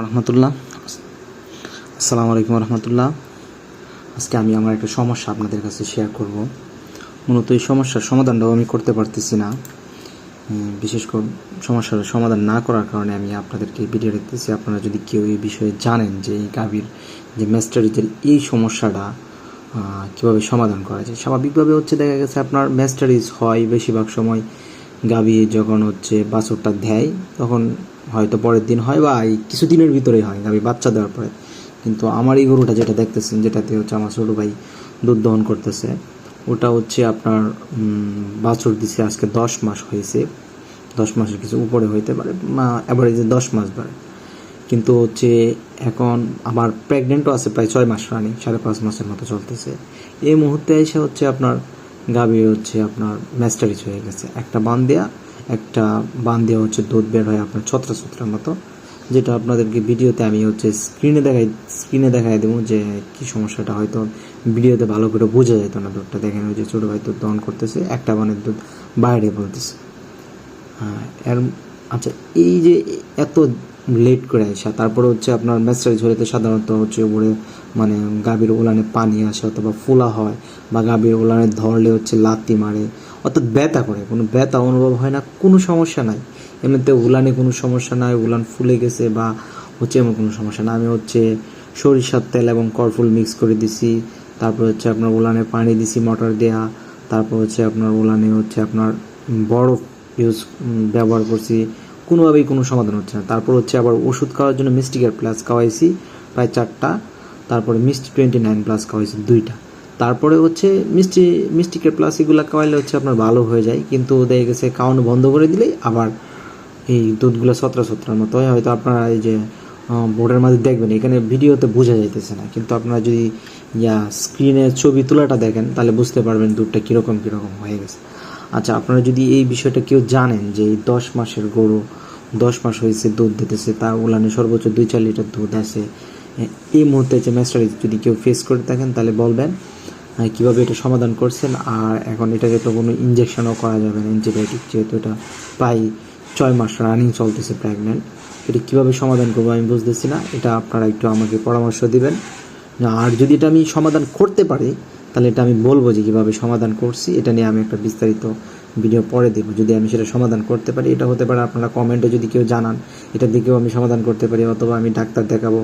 রহমতুল্লাহ। আসসালামু আলাইকুম রহমতুল্লাহ। আজকে আমি আমার একটা সমস্যা আপনাদের কাছে শেয়ার করব। মূলত এই সমস্যার সমাধানটাও আমি করতে পারতেছি না। বিশেষ করে সমস্যার সমাধান না করার কারণে আমি আপনাদেরকে ভিডিও দিতেছি। আপনারা যদি কেউ এই বিষয়ে জানেন যে এই গাভীর যে ম্যাস্টারিজের এই সমস্যাটা কীভাবে সমাধান করা যায়, স্বাভাবিকভাবে হচ্ছে দেখা গেছে আপনার ম্যাস্টারিজ হয় বেশিরভাগ সময় গাভী যখন হচ্ছে বাছরটা দেয়, তখন হয়তো পরের দিন হয় বা এই কিছুদিনের ভিতরেই হয় গাভী বাচ্চা দেওয়ার পরে। কিন্তু আমার এই গরুটা যেটা দেখতেছেন, যেটাতে হচ্ছে আমার ছোটো ভাই দুধ দহন করতেছে, ওটা হচ্ছে আপনার বাছুর দিছে আজকে দশ মাস হয়েছে। দশ মাসের কিছু উপরে হইতে পারে অ্যাভারেজে দশ মাস বাড়ে কিন্তু হচ্ছে এখন আমার প্রেগনেন্টও আছে প্রায় ছয় মাস রানিং সাড়ে পাঁচ মাসের মতো চলতেছে। এই মুহূর্তে এসে হচ্ছে আপনার গাভী হচ্ছে আপনার ম্যাস্টারিজ হয়ে গেছে। একটা বান দেয়া একটা বান দেওয়া হচ্ছে দুধ বের হয় আপনার ছত্রা ছত্রার মতো, যেটা আপনাদেরকে ভিডিওতে আমি হচ্ছে স্ক্রিনে দেখাই স্ক্রিনে দেখাই দেবো যে কি সমস্যাটা। হয়তো ভিডিওতে ভালো করে বোঝা যেত না দুধটা। দেখেন ওই যে ছোটো ভাই দুধ দহন করতেছে, একটা বানের দুধ বাইরে বলতেছে। হ্যাঁ এর আচ্ছা এই যে এত লেট করে আসা। তারপরে হচ্ছে আপনার ম্যাসাজ হলে তো সাধারণত হচ্ছে উপরে মানে গাভীর ওলানে পানি আসে অথবা ফোলা হয় বা গাভীর ওলানে ধরলে হচ্ছে লাত্তি মারে। অর্থাৎ ব্যথা করে। কোনো ব্যথা অনুভব হয় না, কোনো সমস্যা নাই। এমনিতে উলানে কোনো সমস্যা নাই, উলান ফুলে গেছে বা হচ্ছে এমন কোনো সমস্যা না আমি হচ্ছে সরিষার তেল এবং করফুল মিক্স করে দিছি। তারপর হচ্ছে আপনার উলানে পানি দিছি মটর দেয়া। তারপর হচ্ছে আপনার উলানে হচ্ছে আপনার বরফ ইউজ ব্যবহার করছি। কোনোভাবেই কোনো সমাধান হচ্ছে না। তারপর হচ্ছে আবার ওষুধ খাওয়ার জন্য মিস্টিকের প্লাস খাওয়াইছি প্রায় চারটা। তারপরে মিষ্টি টোয়েন্টি নাইন প্লাস খাওয়াইছি দুইটা। তারপরে হচ্ছে মিষ্টি মিস্টিকের প্লাস এগুলো খাওয়াইলে হচ্ছে আপনার ভালো হয়ে যায়। কিন্তু দেখা গেছে খাওয়ানো বন্ধ করে দিলেই আবার এই দুধগুলো সতরা সতরার মতো হয় হয়তো আপনারা এই যে বোর্ডের মাঝে দেখবেন, এখানে ভিডিওতে বোঝা যাইতেছে না। কিন্তু আপনারা যদি ইয়া স্ক্রিনে ছবি তোলাটা দেখেন, তাহলে বুঝতে পারবেন দুধটা কীরকম কীরকম হয়ে গেছে। আচ্ছা আপনারা যদি এই বিষয়টা কেউ জানেন যে এই দশ মাসের গরু দশ মাস হয়েছে, দুধ দিতেছে, তা উলানে সর্বোচ্চ দুই, চার লিটার দুধ আছে এই মুহূর্তে যে ম্যাস্টারিজ যদি কেউ ফেস করে থাকেন, তাহলে বলবেন কীভাবে এটা সমাধান করছেন, আর এখন এটাকে তো কোনো ইঞ্জেকশনও করা যাবে না অ্যান্টিবায়োটিক যেহেতু এটা প্রায় ছয় মাস রানিং চলতেছে প্রেগনেন্ট এটা কীভাবে সমাধান করব আমি বুঝতেছি না, এটা আপনারা একটু আমাকে পরামর্শ দিবেন। আর যদি এটা আমি সমাধান করতে পারি তাহলে এটা আমি বলব যে কীভাবে সমাধান করছি, এটা নিয়ে আমি একটা বিস্তারিত ভিডিও পরে দেবো যদি আমি সেটা সমাধান করতে পারি, এটা হতে পারে আপনারা কমেন্টে যদি কেউ জানান এটা দিকেও আমি সমাধান করতে পারি, অথবা আমি ডাক্তার দেখাবো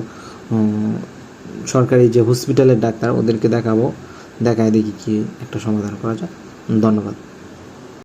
সরকারি যে হসপিটালের ডাক্তার, ওদেরকে দেখাবো, দেখায় দেখি কি একটা সমাধান করা যায়। ধন্যবাদ।